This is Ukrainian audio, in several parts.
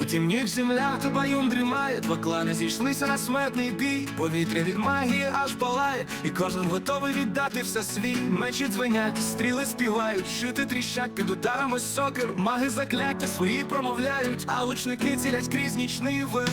У тімніх землях та баюн дрімає, два клани зійшлися на смертний бій. Повітря від магії аж палає, і кожен готовий віддати все свій. Мечі дзвенять, стріли співають, шити тріщать під ударами сокер. Маги закляття свої промовляють, а лучники цілять крізь нічний вир.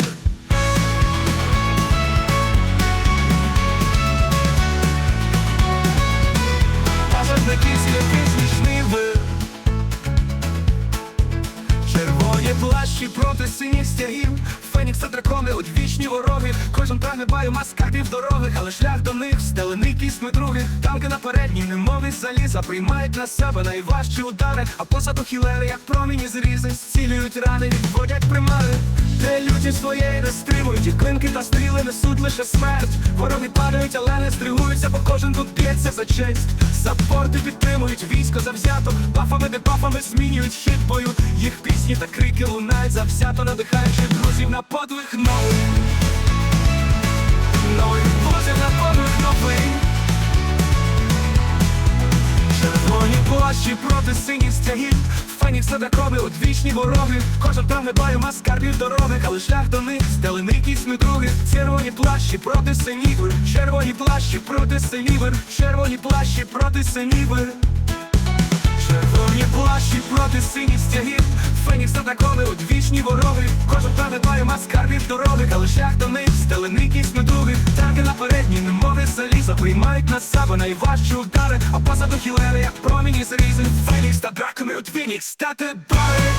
Плащі проти синіх стягів. Фенікс та дракони одвічні вороги. Кожен прагне баю маскати в дороги, Але шлях до них кісми других Танки на передній, немови заліза Приймають на себе найважчі удари. А позаду хілери, як проміні зрізи Зцілюють рани, відводять примари. Де люті своєї не стримують І клинки та стріли несуть лише смерть. Вороги падають, але не стригуються Бо кожен тут б'ється за честь. Саппорти підтримують військо завзято Бафами, дебафами змінюють хід бою. Їх пісні та крики лунають завзято Надихаючи друзів на подвиг новий. Новий друзів на подвиг проти синіх стягів Фенікс та дракони одвічні вороги. Кожен там прагне баю маскарбів дорогих Але шлях до них стелений кісми других Червоні плащі проти синівер. Червоні плащі проти синівер. Червоні плащі проти синівер. Червоні плащі проти синіх стягів Фенікс та дракони одвічні вороги. Кожен прагне баю маскарбів дорогих Але шлях до них стелений кісми других Приймають на себе найважчі удари А позаду хілери, як проміні зрізи Фенікс та дракони от Фенікс стати бари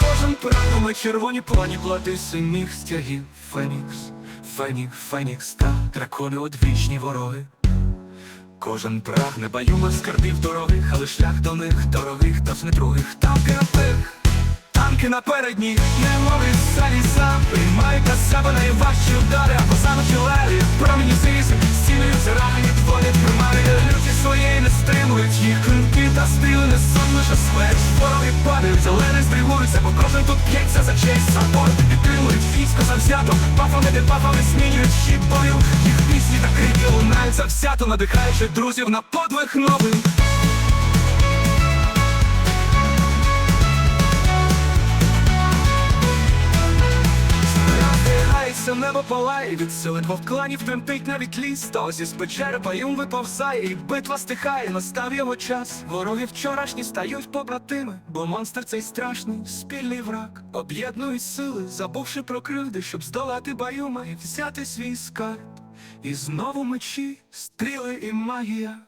Кожен прагнуме червоні плані плати синіх стягів. Фенікс, Фенікс, Фенікс та дракони одвічні вороги. Кожен прагне баюма скарбів дорогих, але шлях до них дорогих, тож не других. Танки на тих, танки на передній, немови заліза Приймають на себе найважчі удари, а позаду філері Проміні зрізи, стілюють ранені, творять примари Люті своєї не стримують, їх клинки та стріли несуть лише смерть Вороги падають, але не стригуються, бо кожен тут п'ється за честь. Саппорти підтримують військо завзято Пафами, де пафами змінюють щит бою. Їх пісні та крики лунають завзято Надихаючи друзів на подвиг новий Нахиляється, небо палає, від сили двох кланів тремтить навіть ліс. То зі з печери паюм виповзає, і битва стихає, настав його час. Вороги вчорашні стають побратими, бо монстр цей страшний, спільний враг. Об'єднують сили, забувши про кривди, щоб здолати баюма і взяти свій скарб. І знову мечі, стріли і магія